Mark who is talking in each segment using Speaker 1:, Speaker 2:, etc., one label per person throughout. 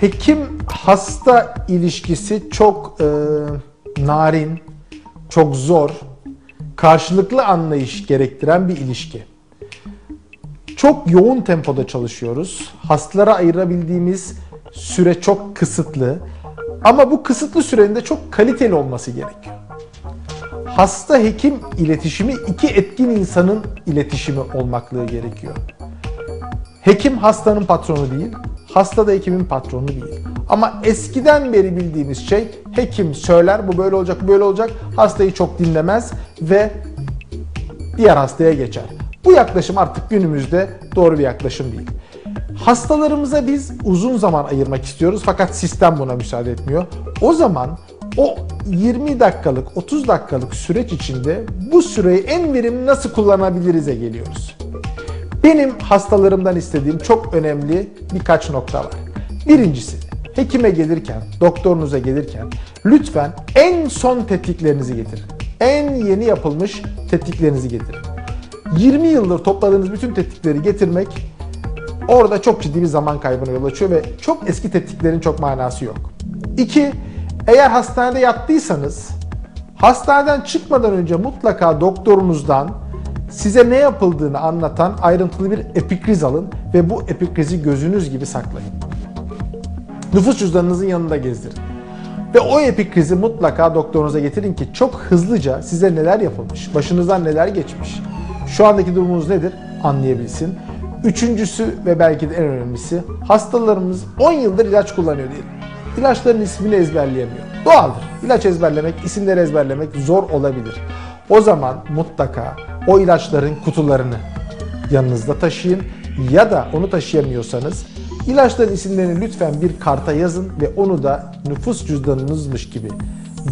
Speaker 1: hekim hasta ilişkisi çok e, narin, çok zor, karşılıklı anlayış gerektiren bir ilişki. Çok yoğun tempoda çalışıyoruz. Hastalara ayırabildiğimiz süre çok kısıtlı. Ama bu kısıtlı sürenin de çok kaliteli olması gerekiyor. Hasta hekim iletişimi iki etkin insanın iletişimi olmaklığı gerekiyor. Hekim hastanın patronu değil, hasta da hekimin patronu değil. Ama eskiden beri bildiğimiz şey hekim söyler bu böyle olacak böyle olacak hastayı çok dinlemez ve diğer hastaya geçer. Bu yaklaşım artık günümüzde doğru bir yaklaşım değil. Hastalarımıza biz uzun zaman ayırmak istiyoruz fakat sistem buna müsaade etmiyor. O zaman o 20 dakikalık, 30 dakikalık süreç içinde bu süreyi en verimli nasıl kullanabiliriz'e geliyoruz. Benim hastalarımdan istediğim çok önemli birkaç nokta var. Birincisi, hekime gelirken, doktorunuza gelirken lütfen en son tetkiklerinizi getirin. En yeni yapılmış tetkiklerinizi getirin. 20 yıldır topladığınız bütün tetkikleri getirmek orada çok ciddi bir zaman kaybına yol açıyor ve çok eski tetkiklerin çok manası yok. 2. Eğer hastanede yattıysanız hastaneden çıkmadan önce mutlaka doktorunuzdan size ne yapıldığını anlatan ayrıntılı bir epikriz alın ve bu epikrizi gözünüz gibi saklayın. Nüfus cüzdanınızın yanında gezdirin. Ve o epikrizi mutlaka doktorunuza getirin ki çok hızlıca size neler yapılmış, başınızdan neler geçmiş, şu andaki durumunuz nedir anlayabilsin. Üçüncüsü ve belki de en önemlisi hastalarımız 10 yıldır ilaç kullanıyor diyelim. İlaçların ismini ezberleyemiyor. Doğaldır. İlaç ezberlemek, isimleri ezberlemek zor olabilir. O zaman mutlaka o ilaçların kutularını yanınızda taşıyın ya da onu taşıyamıyorsanız ilaçların isimlerini lütfen bir karta yazın ve onu da nüfus cüzdanınızmış gibi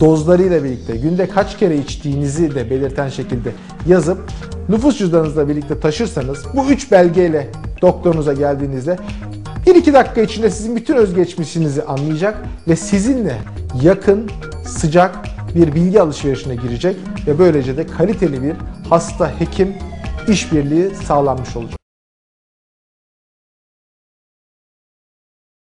Speaker 1: dozlarıyla birlikte günde kaç kere içtiğinizi de belirten şekilde yazıp nüfus cüzdanınızla birlikte taşırsanız bu üç belgeyle doktorunuza geldiğinizde 1-2 dakika içinde sizin bütün özgeçmişinizi anlayacak ve sizinle yakın, sıcak bir bilgi alışverişine girecek ve böylece de kaliteli bir hasta hekim işbirliği sağlanmış olacak.